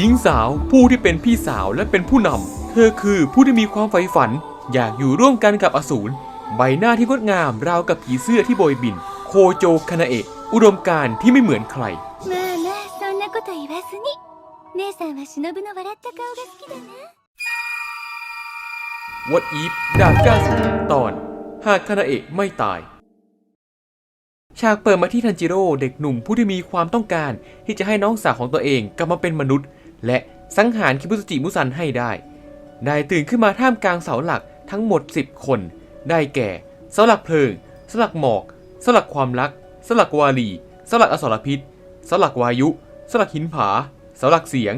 หญิงสาวผู้ที่เป็นพี่สาวและเป็นผู้นำเธอคือผู้ที่มีความใฝ่ฝัน อยากอยู่ร่วมกันกับอสูร ใบหน้าที่งดงามราวกับผีเสื้อที่โบยบิน โคโจคานาเอะอุดมการณ์ที่ไม่เหมือนใคร まあまあそんなこと言わずに姉さんは忍の笑った顔が好きだな What if ดาบก้าสูตอน หากคานาเอะไม่ตาย ฉากเปิดมาที่ทันจิโร่เด็กหนุ่มผู้ที่มีความต้องการ ที่จะให้น้องสาวของตัวเองกลับมาเป็นมนุษย์ และสังหารคิบุสจิมุซันให้ได้ ได้ตื่นขึ้นมาท่ามกลางเสาหลักทั้งหมด 10 คน ได้แก่เสาหลักเพลิงเสาหลักหมอกเสาหลักความรักเสาหลักวาลีเสาหลักอสรพิษเสาหลักวายุเสาหลักหินผาเสาหลักเสียง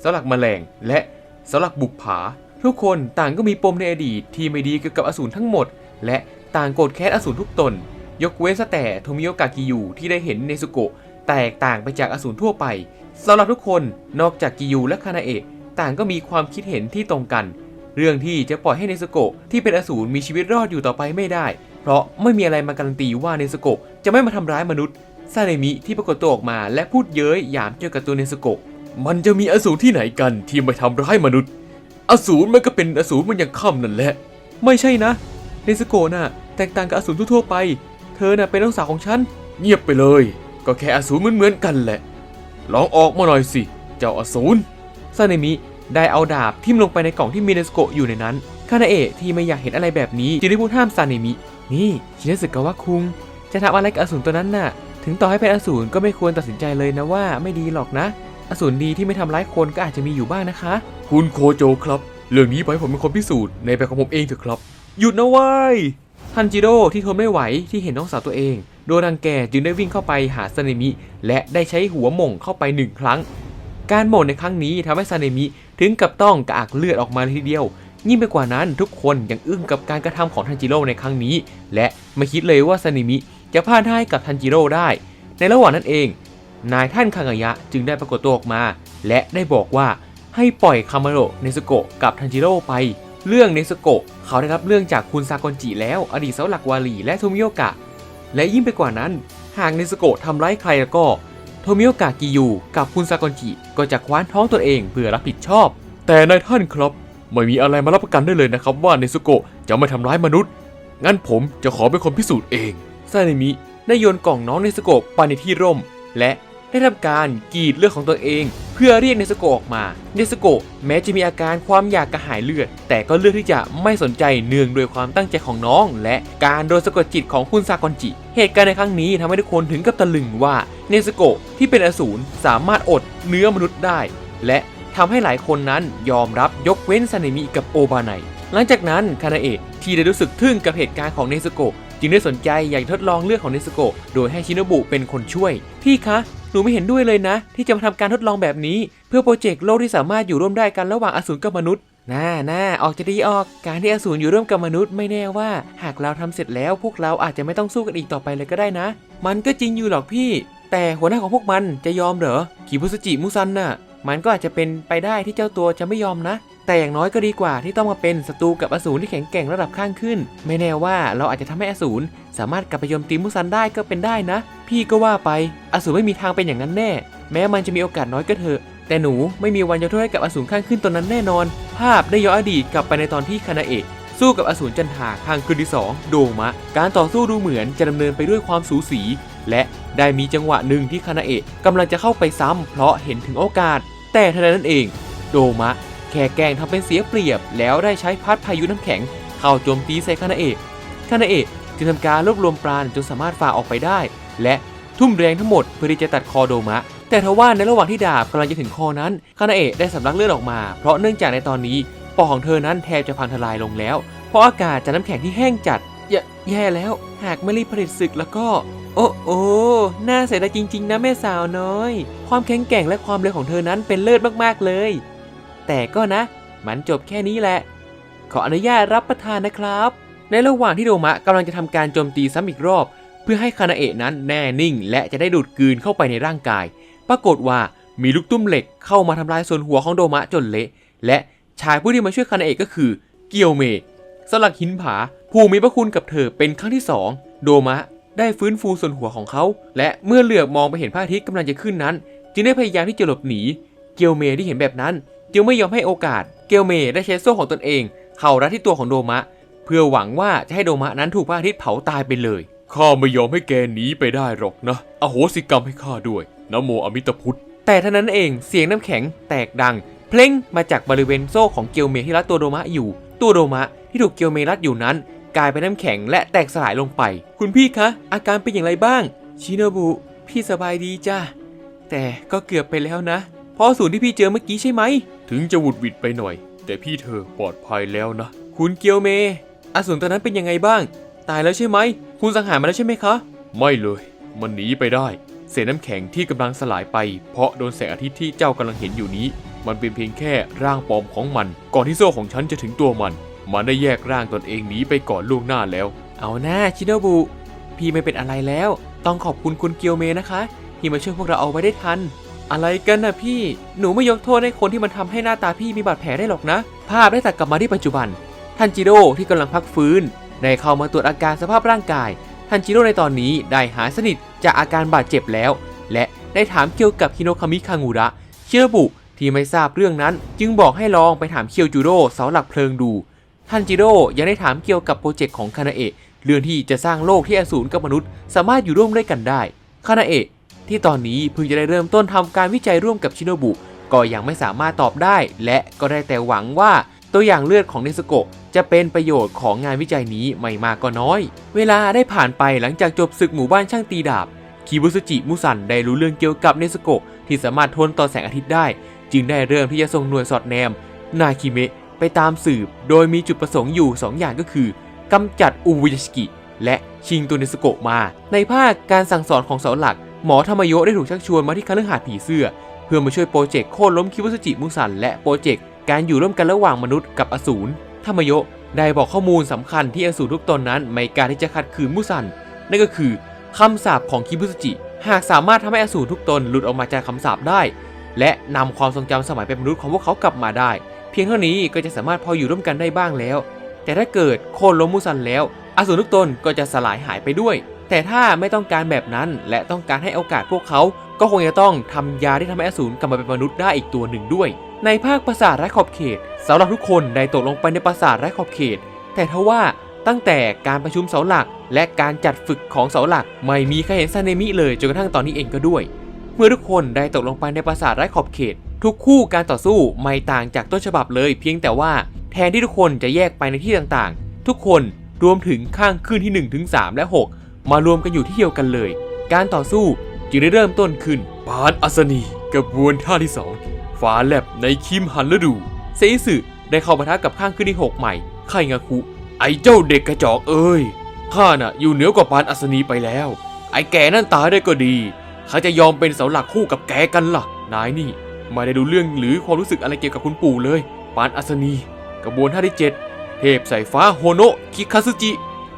เสาหลักแมลง และเสาหลักบุกผา ทุกคนต่างก็มีปมในอดีตที่ไม่ดีเกี่ยวกับอสูรทั้งหมด และต่างโกรธแค้นอสูรทุกตน ยกเว้นแต่โทมิโอกากิยูที่ได้เห็นเนซุโกะแตกต่างไปจากอสูรทั่วไป สำหรับทุกคนนอกจากกิยูและคานาเอะต่างก็มีความคิดเห็นที่ตรงกัน เรื่องที่จะปล่อยให้เนซุโกะที่เป็นอสูรมีชีวิตรอดอยู่ต่อไปไม่ได้ เพราะไม่มีอะไรมาการันตีว่าเนซุโกะจะไม่มาทำร้ายมนุษย์ซาเนมิที่ปรากฏตัวออกมาและพูดเย้ยหยามเกี่ยวกับตัวเนซุโกะมันจะมีอสูรที่ไหนกันที่ไม่ทำร้ายมนุษย์ อสูรมันก็เป็นอสูรมันย่างค่ำนั่นแหละ ไม่ใช่นะเนซุโกะน่ะแตกต่างกับอสูรทั่วๆไป เธอน่ะเป็นน้องสาวของฉัน เงียบไปเลย ก็แค่อสูรเหมือนๆกันแหละ ลองออกมาหน่อยสิ เจ้าอสูรซาเนมิได้เอาดาบทิ่มลงไปในกล่องที่มีเนสโกะอยู่ในนั้น คานาเอะที่ไม่อยากเห็นอะไรแบบนี้จึงได้พูดห้ามซาเนมิ นี่ชินสึกะวะคุง จะทำอะไรกับอสูรตัวนั้นน่ะ ถึงต่อให้เป็นอสูรก็ไม่ควรตัดสินใจเลยนะว่าไม่ดีหรอกนะ อสูรดีที่ไม่ทำร้ายคนก็อาจจะมีอยู่บ้างนะคะ คุณโคโจครับ เรื่องนี้ไปผมเป็นคนพิสูจน์ในแบบของผมเองเถอะครับ หยุดนะเว้ย ทันจิโร่ที่ทนไม่ไหวที่เห็นน้องสาวตัวเอง โดนรังแกจึงได้วิ่งเข้าไปหาซาเนมิ และได้ใช้หัวหม่งเข้าไปหนึ่งครั้ง การหม่งในครั้งนี้ทำให้ซาเนมิถึงกับต้องกระอักเลือดออกมาทีเดียว ยิ่งไปกว่านั้นทุกคนยังอึ้งกับการกระทำของทันจิโร่ในครั้งนี้ และไม่คิดเลยว่าซาเนมิจะพลาดให้กับทันจิโร่ได้ ในระหว่างนั้นเอง นายท่านคางายะจึงได้ปรากฏตัวออกมา และได้บอกว่าให้ปล่อยคามาโรเนสโกะกับทันจิโร่ไปเรื่องเนสโกะเขาได้รับเรื่องจากคุณซากอนจิแล้ว อดีตเสาหลักวาลีและโทมิโอกะ และยิ่งไปกว่านั้น หากเนสโกะทำร้ายใครแล้วก็ โทมิโอกะกิยูกับคุณซากอนจิก็จะคว้านท้องตัวเองเพื่อรับผิดชอบ แต่นายท่านครับ ไม่มีอะไรมารับประกันได้เลยนะครับ ว่าเนสโกะจะไม่ทำร้ายมนุษย์ งั้นผมจะขอเป็นคนพิสูจน์เองซานิมิได้โยนกล่องน้องเนสโกะไปในที่ร่ม และ ได้ทำการกรีดเลือดของตัวเอง เพื่อเรียกเนสโกะออกมา เนสโกะแม้จะมีอาการความอยากกระหายเลือด แต่ก็เลือกที่จะไม่สนใจเนื่องด้วยความตั้งใจของน้อง และการโดนสะกดจิตของคุณซากอนจิ เหตุการณ์ในครั้งนี้ทำให้ทุกคนถึงกับตะลึงว่าเนสโกะที่เป็นอสูรสามารถอดเนื้อมนุษย์ได้ และทำให้หลายคนนั้นยอมรับยกเว้นซาเนมิกับโอบาไนหลังจากนั้นคานาเอะที่ได้รู้สึกทึ่งกับเหตุการณ์ของเนสโกะจึงได้สนใจอยากทดลองเลือดของเนสโกะโดยให้ชินบุเป็นคนช่วย พี่คะ หนูไม่เห็นด้วยเลยนะ ที่จะมาทำการทดลองแบบนี้ เพื่อโปรเจกต์โลกที่สามารถอยู่ร่วมได้กันระหว่างอสูรกับมนุษย์น่าน่าออกจะดีออก การที่อสูรอยู่ร่วมกับมนุษย์ไม่แน่ว่า หากเราทำเสร็จแล้วพวกเราอาจจะไม่ต้องสู้กันอีกต่อไปเลยก็ได้นะ มันก็จริงอยู่หรอกพี่ แต่หัวหน้าของพวกมันจะยอมเหรอคิบุสจิมุซันน่ะ มันก็อาจจะเป็นไปได้ที่เจ้าตัวจะไม่ยอมนะ แต่อย่างน้อยก็ดีกว่าที่ต้องมาเป็นศัตรูกับอสูรที่แข็งแกร่งระดับข้างขึ้น ไม่แน่ว่าเราอาจจะทำให้อสูร สามารถกลับไปโจมตีมุซันได้ก็เป็นได้นะ พี่ก็ว่าไปอสูรไม่มีทางเป็นอย่างนั้นแน่ แม้มันจะมีโอกาสน้อยก็เถอะแต่หนูไม่มีวันจะโทษให้กับอสูรข้างขึ้นตนนั้นแน่นอน ภาพได้ย้อนอดีตกลับไปในตอนที่คานาเอะสู้กับอสูรจันทาข้างคืนที่สองโดมะ การต่อสู้ดูเหมือนจะดำเนินไปด้วยความสูสี และได้มีจังหวะหนึ่งที่คานาเอะกำลังจะเข้าไปซ้ำเพราะเห็นถึงโอกาส แต่เท่านั้นเอง โดมะ แค่แกล้งทำเป็นเสียเปรียบ แล้วได้ใช้พัดพายุน้ำแข็ง เข้าโจมตีใส่คานาเอะคานาเอะ จึงทำการรวบรวมปราณจนสามารถฝ่าออกไปได้ และทุ่มแรงทั้งหมดเพื่อที่จะตัดคอโดมะ แต่ทว่าในระหว่างที่ดาบกำลังจะถึงคอนั้นคานาเอะได้สำลักเลือดออกมา เพราะเนื่องจากในตอนนี้ปอดของเธอนั้นแทบจะพังทลายลงแล้ว เพราะอากาศจากน้ำแข็งที่แห้งจัดแย่แย่แล้ว หากไม่รีบผลิตศึกแล้วก็ โอ้โอ้น่าเสียดายจริง ๆ นะแม่สาวน้อย ความแข็งแกร่งและความเร็วของเธอนั้นเป็นเลิศมากๆเลย แต่ก็นะ มันจบแค่นี้แหละ ขออนุญาตรับประทานนะครับ ในระหว่างที่โดมะกำลังจะทำการโจมตีซ้ำอีกรอบ เพื่อให้คานาเอะนั้นแน่นิ่ง และจะได้ดูดกลืนเข้าไปในร่างกาย ปรากฏว่ามีลูกตุ้มเหล็กเข้ามาทำลายส่วนหัวของโดมะจนเละ และชายผู้ที่มาช่วยคานาเอะก็คือเกียวเมะสลักหินผาผู้มีพระคุณกับเธอเป็นครั้งที่สองโดมะได้ฟื้นฟูส่วนหัวของเขา และเมื่อเหลือบมองไปเห็นพระอาทิตย์กำลังจะขึ้นนั้น จึงได้พยายามที่จะหลบหนี เกียวเมที่เห็นแบบนั้น จึงไม่ยอมให้โอกาส เกียวเมได้ใช้โซ่ของตนเอง เข้ารัดที่ตัวของโดมะ เพื่อหวังว่าจะให้โดมะนั้นถูกพระอาทิตย์เผาตายไปเลยข้าไม่ยอมให้แกหนีไปได้หรอกนะ อโหสิกรรมให้ข้าด้วยนะโมอมิตพุทธ แต่เท่านั้นเองเสียงน้ำแข็งแตกดัง เพลงมาจากบริเวณโซ่ของเกียวเมที่รัดตัวโดมะอยู่ ตัวโดมะที่ถูกเกียวเมรัดอยู่นั้น กลายเป็นน้ำแข็งและแตกสลายลงไป คุณพี่คะ อาการเป็นอย่างไรบ้าง ชิโนบุ พี่สบายดีจ้าแต่ก็เกือบไปแล้วนะ เพราะศูนย์ที่พี่เจอเมื่อกี้ใช่ไหม ถึงจะหวุดหวิดไปหน่อย แต่พี่เธอปลอดภัยแล้วนะ คุณเกียวเม อสูรตัวนั้นเป็นยังไงบ้าง ตายแล้วใช่ไหม คุณสังหารมาแล้วใช่ไหมคะ ไม่เลย มันหนีไปได้ เศษน้ำแข็งที่กำลังสลายไป เพราะโดนแสงอาทิตย์ที่เจ้ากำลังเห็นอยู่นี้ มันเป็นเพียงแค่ร่างปลอมของมัน ก่อนที่โซ่ของฉันจะถึงตัวมัน มันได้แยกร่างตนเองหนีไปก่อนล่วงหน้าแล้ว เอาหน้าชิโนบุ พี่ไม่เป็นอะไรแล้ว ต้องขอบคุณคุณเกียวเมนะคะ ที่มาช่วยพวกเราเอาไว้ได้ทัน อะไรกันนะพี่ หนูไม่ยกโทษให้คนที่มันทำให้หน้าตาพี่มีบาดแผลได้หรอกนะ ภาพได้ตัดกลับมาที่ปัจจุบัน ทันจิโร่ที่กำลังพักฟื้นได้เข้ามาตรวจอาการสภาพร่างกาย ทันจิโร่ในตอนนี้ได้หายสนิทจากอาการบาดเจ็บแล้ว และได้ถามเกี่ยวกับฮิโนคามิคางูระเชื่อบุที่ไม่ทราบเรื่องนั้น จึงบอกให้ลองไปถามเคียวจูโร่เสาหลักเพลิงดู ทันจิโร่ยังได้ถามเกี่ยวกับโปรเจกต์ของคานาเอะเรื่องที่จะสร้างโลกที่อสูรกับมนุษย์ สามารถอยู่ร่วมด้วยกันได้ คานาเอะที่ตอนนี้เพิ่งจะได้เริ่มต้นทำการวิจัยร่วมกับชิโนบุ ก็ยังไม่สามารถตอบได้ และก็ได้แต่หวังว่า ตัวอย่างเลือดของเนสโกะจะเป็นประโยชน์ของงานวิจัยนี้ไม่มากก็น้อย เวลาได้ผ่านไปหลังจากจบศึกหมู่บ้านช่างตีดาบ คิบุสจิมุสันได้รู้เรื่องเกี่ยวกับเนสโกะที่สามารถทนต่อแสงอาทิตย์ได้ จึงได้เริ่มที่จะส่งหน่วยสอดแนม นาคิเมะไปตามสืบ โดยมีจุดประสงค์อยู่ 2 อย่างก็คือกำจัดอุบุยชิกิ และชิงตัวเนสโกะมา ในภาคการสั่งสอนของเสาหลัก หมอธรรมโยได้ถูกชักชวนมาที่คฤหาสน์ผีเสื้อ เพื่อมาช่วยโปรเจกต์โค่นล้มคิบุสจิมุสันและโปรเจกต์ การอยู่ร่วมกันระหว่างมนุษย์กับอสูรธรรมโยได้บอกข้อมูลสำคัญที่อสูรทุกตนนั้นไม่กล้ารที่จะขัดขืนมุสัน นั่นก็คือคำสาปของคิบุสจิ หากสามารถทำให้อสูรทุกตนหลุดออกมาจากคำสาปได้ และนำความทรงจำสมัยเป็นมนุษย์ของพวกเขากลับมาได้ เพียงเท่านี้ก็จะสามารถพออยู่ร่วมกันได้บ้างแล้ว แต่ถ้าเกิดโค่นล้มมุสันแล้ว อสูรทุกตนก็จะสลายหายไปด้วย แต่ถ้าไม่ต้องการแบบนั้นและต้องการให้โอกาสพวกเขา ก็คงจะต้องทำยาที่ทำให้อสูรกลับมาเป็นมนุษย์ได้อีกตัวหนึ่งด้วย ในภาคปราสาทไร้ขอบเขตสำหรับทุกคนได้ตกลงไปในปราสาทไร้ขอบเขต แต่ทว่าตั้งแต่การประชุมเสาหลัก และการจัดฝึกของเสาหลัก ไม่มีใครเห็นซาเนมิเลยจนกระทั่งตอนนี้เองก็ด้วย เมื่อทุกคนได้ตกลงไปในปราสาทไร้ขอบเขต ทุกคู่การต่อสู้ไม่ต่างจากต้นฉบับเลย เพียงแต่ว่าแทนที่ทุกคนจะแยกไปในที่ต่างๆ ทุกคนรวมถึงข้างขึ้นที่ 1 ถึง 3 และ 6 มารวมกันอยู่ที่เดียวกันเลย การต่อสู้จึงได้เริ่มต้นขึ้นปานอัศนีกระบวนท่าที่2 ฟ้าแลบในคิมฮันฤดู เซอิสึได้เข้าปะทะกับข้างขึ้นที่6ใหม่ ไคงาคุ ไอ้เจ้าเด็กกระจอกเอ้ย ข้าน่ะอยู่เหนือกว่าปานอัศนีไปแล้ว ไอ้แกนั่นตายได้ก็ดีข้าจะยอมเป็นเสาหลักคู่กับแกกันล่ะ นายนี่ไม่ได้ดูเรื่องหรือความรู้สึกอะไรเกี่ยวกับคุณปู่เลย ปานอัศนี กระบวนท่าที่7เทพสายฟ้าโฮโนะคิคาซึจิ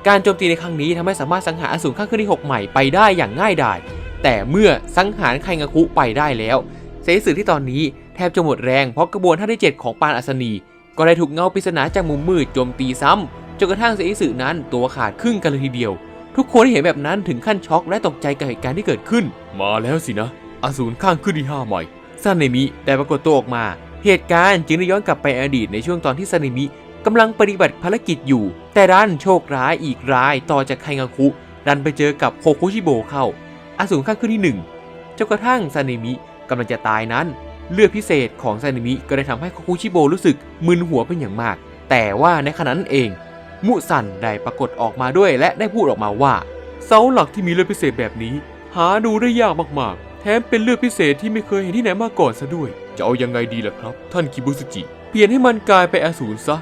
การโจมตีในครั้งนี้ทำให้สามารถสังหารอสูรข้างขึ้นที่6ใหม่ไปได้อย่างง่ายดาย แต่เมื่อสังหารไคงาคุไปได้แล้ว เซสึที่ตอนนี้ ทบจะหมดแรงเพราะกระบวนท่าที่ 7 ของปานอัศนี ก็ได้ถูกเงาปริศนาจากมุมมืดโจมตีซ้ำจนกระทั่งเซสึนั้นตัวขาดครึ่งกันเลยทีเดียว ทุกคนที่เห็นแบบนั้นถึงขั้นช็อกและตกใจกับเหตุการณ์ที่เกิดขึ้น มาแล้วสินะอสูรข้างขึ้นที่ห้าใหม่ซาเนมิได้ปรากฏตัวออกมา เหตุการณ์จึงได้ย้อนกลับไปอดีตในช่วงตอนที่ซาเนมิกำลังปฏิบัติภารกิจอยู่ แต่ด้านโชคร้ายอีกร้ายต่อจากไคงาคุ ดันไปเจอกับโคคุชิโบเข้า อสูรข้างขึ้นที่หนึ่งจนกระทั่งซาเนมิกำลังจะตายนั้น เลือดพิเศษของซาเนมิก็ได้ทำให้โคคุชิโบรู้สึกมึนหัวเป็นอย่างมาก แต่ว่าในขณะนั้นเอง มุสันได้ปรากฏออกมาด้วยและได้พูดออกมาว่า เสาหลักที่มีเลือดพิเศษแบบนี้ หาดูได้ยากมากๆ แถมเป็นเลือดพิเศษที่ไม่เคยเห็นที่ไหนมาก่อนซะด้วย จะเอายังไงดีล่ะครับ ท่านคิบุสจิ เปลี่ยนให้มันกลายไปอสูรซะ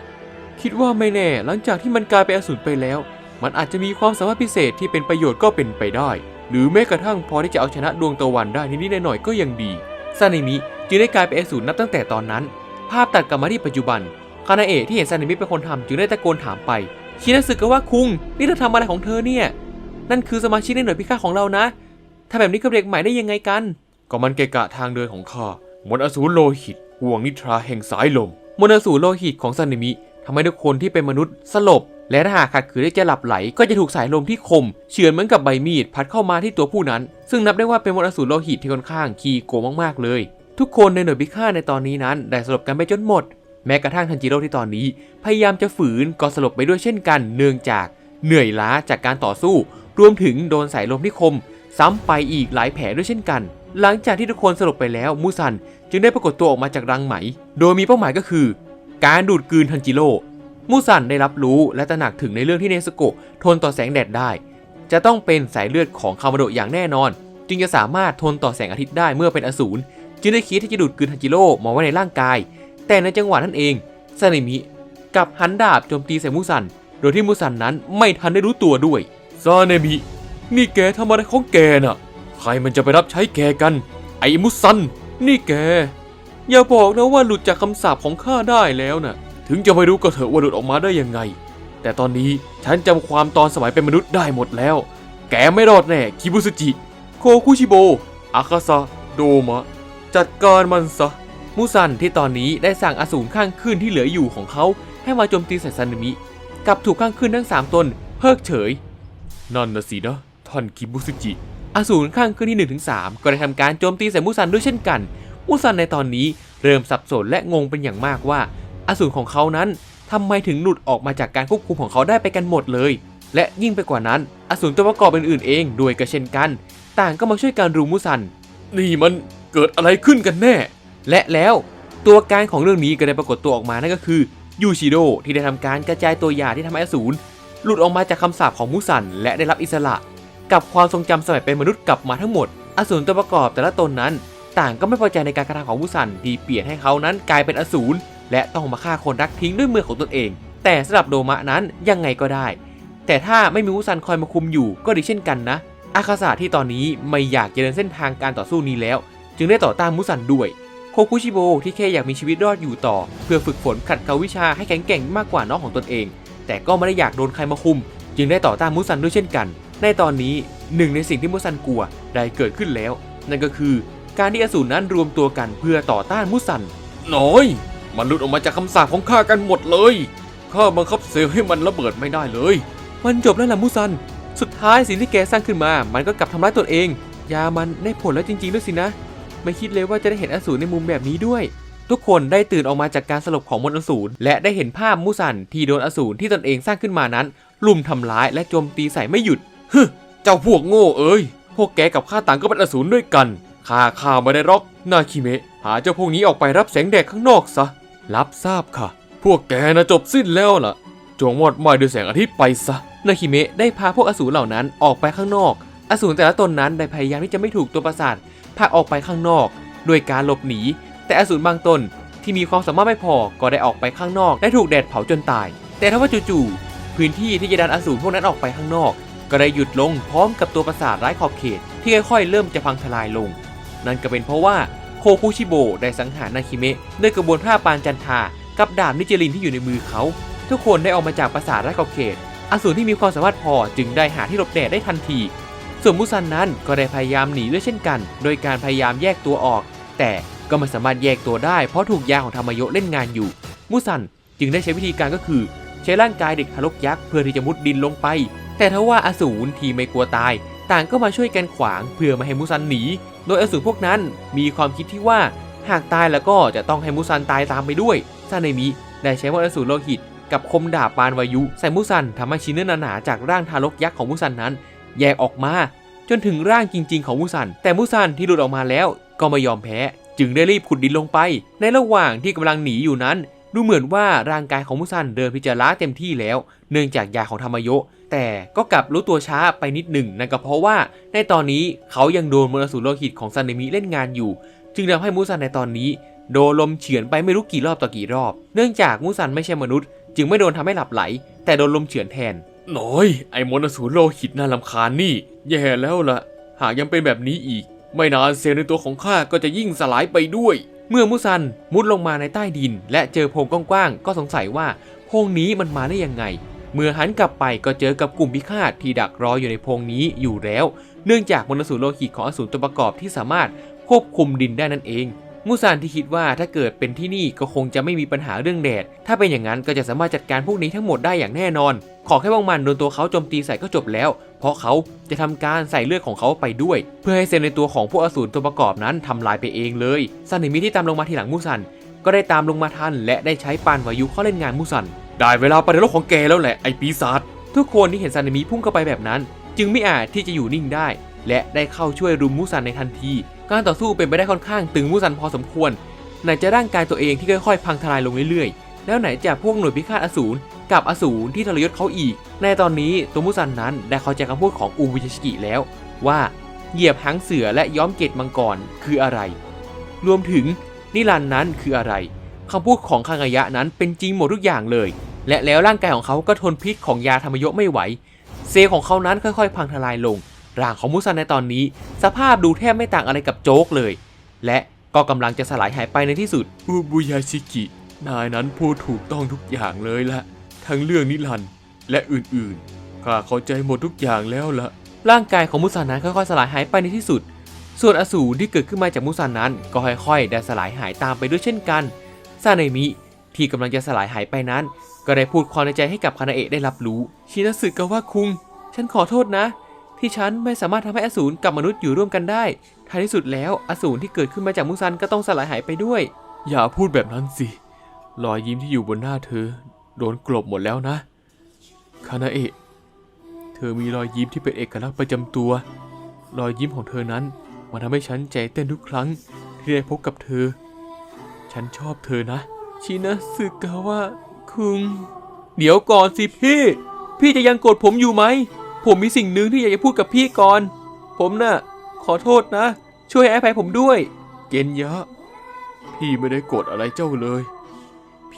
คิดว่าไม่แน่หลังจากที่มันกลายเป็นอสูรไปแล้ว มันอาจจะมีความสามารถพิเศษที่เป็นประโยชน์ก็เป็นไปได้ หรือแม้กระทั่งพอที่จะเอาชนะดวงตะวันได้นิดๆหน่อยๆก็ยังดีซานิมิ จึงได้กลายเป็นอสูรนับตั้งแต่ตอนนั้น ภาพตัดกลับมาที่ปัจจุบัน คานาเอะที่เห็นซานิมิเป็นคนทำจึงได้ตะโกนถามไป ชินาสึกะว่าคุง นี่เธอทำอะไรของเธอเนี่ย นั่นคือสมาชิกในหน่วยพิฆาตของเรานะถ้าแบบนี้กับเด็กใหม่ได้ยังไงกัน ก็มันเกะกะทางเดินของข้ามนต์อสูรโลหิตห่วงนิทราแห่งสายลม มนต์อสูรโลหิตของซานิมิทำให้ทุกคนที่เป็นมนุษย์สลบ และถ้าหากขัดขืนได้จะหลับไหล ก็จะถูกสายลมที่คม เฉือนเหมือนกับใบมีดพัดเข้ามาที่ตัวผู้นั้น ซึ่งนับได้ว่าเป็นมนต์อสูรโลหิตที่ค่อนข้างขี้โกงมากๆเลย ทุกคนในหน่วยพิฆาตในตอนนี้นั้น ได้สลบกันไปจนหมด แม้กระทั่งทันจิโร่ที่ตอนนี้ พยายามจะฝืนก็สลบไปด้วยเช่นกัน เนื่องจากเหนื่อยล้าจากการต่อสู้ รวมถึงโดนสายลมที่คม ซ้ำไปอีกหลายแผลด้วยเช่นกัน หลังจากที่ทุกคนสลบไปแล้วมูซันจึงได้ปรากฏตัวออกมาจากรังไหม โดยมีเป้าหมายก็คือ การดูดกลืนทันจิโร่มูซันได้รับรู้และตระหนักถึงในเรื่องที่เนสโกะทนต่อแสงแดดได้ จะต้องเป็นสายเลือดของคามาโดะอย่างแน่นอน จึงจะสามารถทนต่อแสงอาทิตย์ได้เมื่อเป็นอสูร จึงได้คิดที่จะดูดกลืนทันจิโร่มาไว้ในร่างกาย แต่ในจังหวะนั้นเองซาเนมิกับหันดาบโจมตีใส่มูซัน โดยที่มูซันนั้นไม่ทันได้รู้ตัวด้วยซาเนมินี่แกทำอะไรของแกน่ะ ใครมันจะไปรับใช้แกกัน ไอ้มุซัน นี่แก อย่าบอกนะว่าหลุดจากคำสาปของข้าได้แล้วน่ะ ถึงจะไม่รู้ก็เถอะว่าหลุดออกมาได้ยังไง แต่ตอนนี้ฉันจำความตอนสมัยเป็นมนุษย์ได้หมดแล้ว แกไม่รอดแน่คิบุสจิ โคคุชิโบ อาคาซาโดมะ จัดการมันซะมูซันที่ตอนนี้ได้สั่งอสูรข้างขึ้นที่เหลืออยู่ของเขาให้มาโจมตีใส่ซานิมิกับถูกข้างขึ้นทั้งสามตนเพิกเฉยนั่นนะสินะท่านคิบุสจิอสูรข้างขึ้นที่ 1-3 ก็ได้ทำการโจมตีใส่มูซันด้วยเช่นกัน มูซันในตอนนี้เริ่มสับสนและงงเป็นอย่างมากว่า อสูรของเขานั้นทำไมถึงหลุดออกมาจากการควบคุมของเขาได้ไปกันหมดเลย และยิ่งไปกว่านั้น อสูรตัวประกอบอื่นๆเองด้วยก็เช่นกัน ต่างก็มาช่วยการรุมมูซัน นี่มัน กิดอะไรขึ้นกันแน่ และแล้วตัวการของเรื่องนี้ก็ได้ปรากฏตัวออกมานั่นก็คือยูชิโดที่ได้ทำการกระจายตัวยาที่ทำให้อสูรหลุดออกมาจากคำสาปของมูซัน และได้รับอิสระ กับความทรงจำสมัยเป็นมนุษย์กลับมาทั้งหมด อสูรตัวประกอบแต่ละตนนั้น ต่างก็ไม่พอใจในการกระทำของมูซันที่เปลี่ยนให้เขานั้นกลายเป็นอสูรและต้องมาฆ่าคนรักทิ้งด้วยมือของตนเอง แต่สำหรับโดมะนั้นยังไงก็ได้ แต่ถ้าไม่มีมูซันคอยมาคุมอยู่ก็ดีเช่นกันนะอาคาสะที่ตอนนี้ไม่อยากจะเดินเส้นทางการต่อสู้นี้แล้ว จึงได้ต่อต้านมูซันด้วยโคคุชิโบที่แค่อยากมีชีวิตรอดอยู่ต่อ เพื่อฝึกฝนขัดเกลาวิชาให้แข็งแกร่งมากกว่าน้องของตนเอง แต่ก็ไม่ได้อยากโดนใครมาคุม จึงได้ต่อต้านมูซันด้วยเช่นกัน ในตอนนี้หนึ่งในสิ่งที่มูซันกลัวได้เกิดขึ้นแล้ว นั่นก็คือการที่อสูรนั้นรวมตัวกันเพื่อต่อต้านมูซันน้อยมันหลุดออกมาจากคำสาปของข้ากันหมดเลยข้าบังคับเซลล์ให้มันระเบิดไม่ได้เลย มันจบแล้วล่ะมูซัน สุดท้ายสิ่งที่แกสร้างขึ้นมา มันก็กลับทำร้ายตนเอง ยามันได้ผลแล้วจริงๆด้วยสินะ ไม่คิดเลยว่าจะได้เห็นอสูรในมุมแบบนี้ด้วย ทุกคนได้ตื่นออกมาจากการสลบของมนต์อสูรและได้เห็นภาพมูซันที่โดนอสูรที่ตนเองสร้างขึ้นมานั้นลุมทำร้ายและโจมตีใส่ไม่หยุดฮึเจ้าพวกโง่เอ้ยพวกแกกับข้าต่างก็เป็นอสูรด้วยกันข้าข้าไม่ได้รอกนาคิเมะหาเจ้าพวกนี้ออกไปรับแสงแดดข้างนอกซะรับทราบค่ะ พวกแกนะจบสิ้นแล้วล่ะจงมอดไหม้ด้วยแสงอาทิตย์ไปซะนาคิเมะได้พาพวกอสูรเหล่านั้นออกไปข้างนอก อสูรแต่ละตนนั้นได้พยายามที่จะไม่ถูกตัวประสาทพาออกไปข้างนอกด้วยการหลบหนี แต่อสูรบางตนที่มีความสามารถไม่พอก็ได้ออกไปข้างนอก และถูกแดดเผาจนตาย แต่ถ้าว่าจู่ๆพื้นที่ที่จะดันอสูรพวกนั้นออกไปข้างนอก ก็ได้หยุดลงพร้อมกับตัวประสาทไร้ขอบเขต ที่ค่อยๆ เริ่มจะพังทลายลง นั่นก็เป็นเพราะว่าโคคุชิโบได้สังหารนาคิเมะด้วยกระบวนท่าปานจันทากับดาบนิจลินที่อยู่ในมือเขา ทุกคนได้ออกมาจากปราสาทไร้ขอบเขตอสูรที่มีความสามารถพอจึงได้หาที่หลบแดดได้ทันที ส่วนมุซันนั้นก็ได้พยายามหนีด้วยเช่นกัน โดยการพยายามแยกตัวออก แต่ก็ไม่สามารถแยกตัวได้เพราะถูกยาของธรรมโยเล่นงานอยู่ มุซันจึงได้ใช้วิธีการก็คือ ใช้ร่างกายเด็กทารกยักษ์เพื่อที่จะมุดดินลงไป แต่ทว่าอสูรที่ไม่กลัวตาย ต่างก็มาช่วยกันขวางเพื่อไม่ให้มุซันหนี โดยอสูรพวกนั้นมีความคิดที่ว่าหากตายแล้วก็จะต้องให้มุซันตายตามไปด้วยซาเนมิได้ใช้มนต์อสูรโลหิตกับคมดาบปานวายุใส่มุซันทำให้ชิ้นเนื้อหนาๆจากร่างทารกยักษ์ของมุซันนั้น แยกออกมา จนถึงร่างจริง ๆ ของมุซัน แต่มุซันที่หลุดออกมาแล้วก็ไม่ยอมแพ้ จึงได้รีบขุดดินลงไป ในระหว่างที่กำลังหนีอยู่นั้น ดูเหมือนว่าร่างกายของมุซันเดินพิจาระเต็มที่แล้ว เนื่องจากยาของธรรมโยแต่ก็กลับรู้ตัวช้าไปนิดหนึ่งนั่นก็เพราะว่าในตอนนี้เขายังโดนมรสุมโลหิตของซันเนมิเล่นงานอยู่ จึงทำให้มุซันในตอนนี้โดนลมเฉือนไปไม่รู้กี่รอบต่อกี่รอบ เนื่องจากมุซันไม่ใช่มนุษย์ จึงไม่โดนทำให้หลับไหล แต่โดนลมเฉือนแทน น้อย ไอ้มนอสูรโลหิตน่าลำคาญนี่ แย่แล้วล่ะ หากยังเป็นแบบนี้อีก ไม่นานเซลล์ในตัวของข้าก็จะยิ่งสลายไปด้วย เมื่อมุซันมุดลงมาในใต้ดิน และเจอโพรงกว้างๆก็สงสัยว่าโพรงนี้มันมาได้ยังไง เมื่อหันกลับไปก็เจอกับกลุ่มพิฆาตที่ดักรออยู่ในโพรงนี้อยู่แล้ว เนื่องจากมนอสูรโลหิตของอสูรตัวประกอบที่สามารถควบคุมดินได้นั่นเองมูซานที่คิดว่าถ้าเกิดเป็นที่นี่ก็คงจะไม่มีปัญหาเรื่องแดด ถ้าเป็นอย่างนั้นก็จะสามารถจัดการพวกนี้ทั้งหมดได้อย่างแน่นอน ขอแค่ว่างมันโดนตัวเขาโจมตีใส่ก็จบแล้ว เพราะเขาจะทำการใส่เลือดของเขาไปด้วย เพื่อให้เซลล์ในตัวของพวกอสูรตัวประกอบนั้นทำลายไปเองเลยซานิมิที่ตามลงมาทีหลังมูซัน ก็ได้ตามลงมาทันและได้ใช้ปานวายุเข้าเล่นงานมูซัน ได้เวลาไปในโลกของแกแล้วแหละไอ้ปีศาจทุกคนที่เห็นซานิมิพุ่งเข้าไปแบบนั้น จึงไม่อาจที่จะอยู่นิ่งได้ และได้เข้าช่วยรุมมูซันในทันที การต่อสู้เป็นไปได้ค่อนข้างตึงมูซันพอสมควรไหนจะร่างกายตัวเองที่ค่อยๆ พังทลายลงเรื่อยๆ แล้วไหนจะพวกหน่วยพิฆาตอสูรกับอสูรที่ทรยศเขาอีก ในตอนนี้ตัวมุซันนั้นได้เข้าใจคำพูดของอูวิชิกิแล้ว ว่าเหยียบหางเสือและย้อมเกตมังกรคืออะไร รวมถึงนิรันนั้นคืออะไรคำพูดของคางายะนั้นเป็นจริงหมดทุกอย่างเลย และแล้วร่างกายของเขาก็ทนพิษของยาธรรมยกไม่ไหว เซลล์ของเขานั้นค่อยๆ พังทลายลง ร่างของมุซันในตอนนี้ สภาพดูแทบไม่ต่างอะไรกับโจ๊กเลย และก็กำลังจะสลายหายไปในที่สุดอุบุยาชิกิ นายนั้นพูดถูกต้องทุกอย่างเลยละ ทั้งเรื่องนิรันดร์และอื่นๆ ข้าเข้าใจหมดทุกอย่างแล้วละร่างกายของมุซันนั้นค่อยๆสลายหายไปในที่สุด ส่วนอสูรที่เกิดขึ้นมาจากมุซันนั้นก็ค่อยๆ ได้สลายหายตามไปด้วยเช่นกัน ซาเนมิที่กำลังจะสลายหายไปนั้น ก็ได้พูดความในใจให้กับคานาเอะได้รับรู้ ชินาสึกะว่าคุง ฉันขอโทษนะ ที่ฉันไม่สามารถทำให้อสูรกับมนุษย์อยู่ร่วมกันได้ ท้ายที่สุดแล้วอสูรที่เกิดขึ้นมาจากมุซันก็ต้องสลายหายไปด้วย อย่าพูดแบบนั้นสิ รอยยิ้มที่อยู่บนหน้าเธอ โดนกลบหมดแล้วนะ คานาเอะ เธอมีรอยยิ้มที่เป็นเอกลักษณ์ประจำตัว รอยยิ้มของเธอนั้น มันทำให้ฉันใจเต้นทุกครั้งที่ได้พบกับเธอ ฉันชอบเธอนะ ชินะสึกะว่าคุง เดี๋ยวก่อนสิพี่ พี่จะยังโกรธผมอยู่ไหม ผมมีสิ่งหนึ่งที่อยากจะพูดกับพี่ก่อน ผมน่ะ ขอโทษนะ ช่วยให้อภัยผมด้วย เกนยะ พี่ไม่ได้โกรธอะไรเจ้าเลย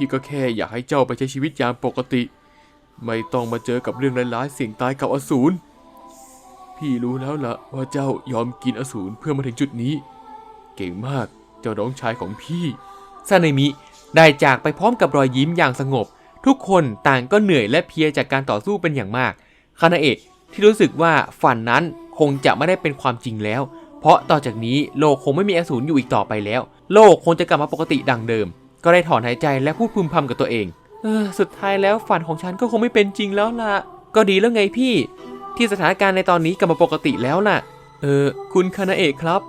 พี่ก็แค่อยากให้เจ้าไปใช้ชีวิตอย่างปกติ ไม่ต้องมาเจอกับเรื่องร้ายๆเสี่ยงตายกับอสูร พี่รู้แล้วละว่าเจ้ายอมกินอสูรเพื่อมาถึงจุดนี้ เก่งมากเจ้าน้องชายของพี่ซาเนมิได้จากไปพร้อมกับรอยยิ้มอย่างสงบ ทุกคนต่างก็เหนื่อยและเพียจากการต่อสู้เป็นอย่างมากคานาเอะที่รู้สึกว่าฝันนั้นคงจะไม่ได้เป็นความจริงแล้ว เพราะต่อจากนี้โลกคงไม่มีอสูรอยู่อีกต่อไปแล้ว โลกคงจะกลับมาปกติดังเดิม ก็ได้ถอนหายใจและพูดพึมพำกับตัวเอง เออ สุดท้ายแล้วฝันของฉันก็คงไม่เป็นจริงแล้วล่ะ ก็ดีแล้วไงพี่ ที่สถานการณ์ในตอนนี้กลับมาปกติแล้วล่ะ เออ คุณคานาเอะครับ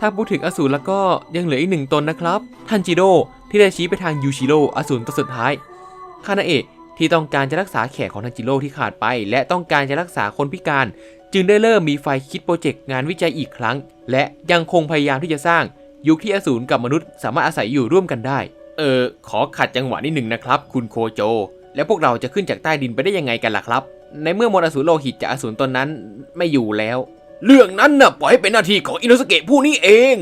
ถ้าพูดถึงอสูรแล้วก็ยังเหลืออีกหนึ่งตนนะครับ ทันจิโร่ที่ได้ชี้ไปทางยูชิโร่อสูรตัวสุดท้าย คานาเอะที่ต้องการจะรักษาแขนของทันจิโร่ที่ขาดไป และต้องการจะรักษาคนพิการ จึงได้เริ่มมีไฟคิดโปรเจกต์งานวิจัยอีกครั้ง และยังคงพยายามที่จะสร้างยุคที่อสูรกับมนุษย์สามารถอาศัยอยู่ร่วมกันได้ เออขอขัดจังหวะนิดหนึ่งนะครับ คุณโคโจ แล้วพวกเราจะขึ้นจากใต้ดินไปได้ยังไงกันล่ะครับ ในเมื่อมนต์อสูรโลหิตจากอสูรตนนั้นไม่อยู่แล้ว เรื่องนั้นน่ะปล่อยให้เป็นหน้าที่ของอินโนสเกะผู้นี้เอง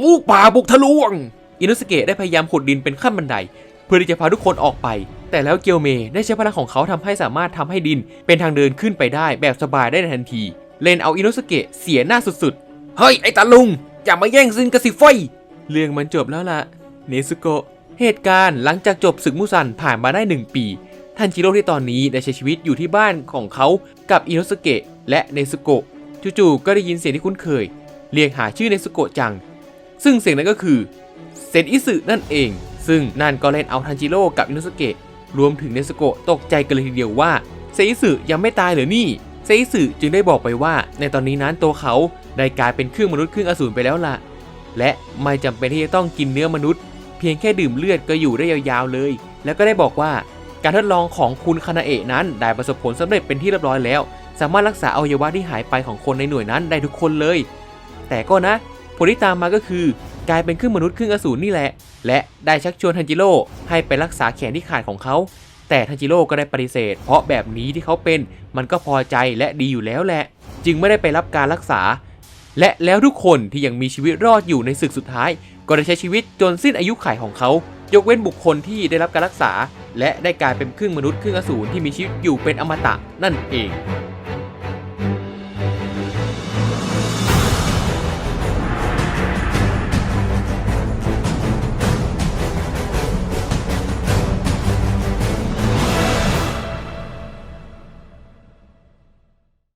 มูกป่าบุกทะลวง อินโนสเกะได้พยายามขุดดินเป็นขั้นบันได เพื่อที่จะพาทุกคนออกไป แต่แล้วเกียวเมได้ใช้พลังของเขาทำให้สามารถทำให้ดิน เป็นทางเดินขึ้นไปได้แบบสบายได้ในทันที เลนเอาอินโนสเกะเสียหน้าสุดๆ เฮ้ยไอ้ตาลุงอย่ามาแย่งซินกับสิไฟ เรื่องมันจบแล้วล่ะ เนซุโกะ เหตุการณ์หลังจากจบศึกมุซันผ่านมาได้หนึ่งปีทันจิโร่ที่ตอนนี้ได้ใช้ชีวิตอยู่ที่บ้านของเขากับอินโนสเกะและเนซุโกะจู่ๆก็ได้ยินเสียงที่คุ้นเคย เรียกหาชื่อเนซุโกะจัง ซึ่งเสียงนั้นก็คือเซนอิสึนั่นเอง ซึ่งนั่นก็เล่นเอาทันจิโร่กับอินโนสเกะรวมถึงเนซุโกะตกใจกันเลยทีเดียวว่าเซอิสึยังไม่ตายเหรือนี่เซอิสึจึงได้บอกไปว่า ในตอนนี้นั้นตัวเขาได้กลายเป็นครึ่งมนุษย์ครึ่งอสูรไปแล้วล่ะและไม่จำเป็นที่จะต้องกินเนื้อมนุษย์ เพียงแค่ดื่มเลือดก็อยู่ได้ยาวๆเลย แล้วก็ได้บอกว่าการทดลองของคุณคานาเอะนั้นได้ประสบผลสำเร็จเป็นที่เรียบร้อยแล้ว สามารถรักษาอวัยวะที่หายไปของคนในหน่วยนั้นได้ทุกคนเลย แต่ก็นะ ผลที่ตามมาก็คือกลายเป็นครึ่งมนุษย์ครึ่งอสูรนี่แหละ และได้ชักชวนทันจิโร่ให้ไปรักษาแขนที่ขาดของเขา แต่ทันจิโร่ก็ได้ปฏิเสธ เพราะแบบนี้ที่เขาเป็นมันก็พอใจและดีอยู่แล้วแหละ จึงไม่ได้ไปรับการรักษา และแล้วทุกคนที่ยังมีชีวิตรอดอยู่ในศึกสุดท้าย ก็ได้ใช้ชีวิตจนสิ้นอายุขัยของเขา ยกเว้นบุคคลที่ได้รับการรักษา และได้กลายเป็นครึ่งมนุษย์ครึ่งอสูรที่มีชีวิตอยู่เป็นอมตะนั่นเอง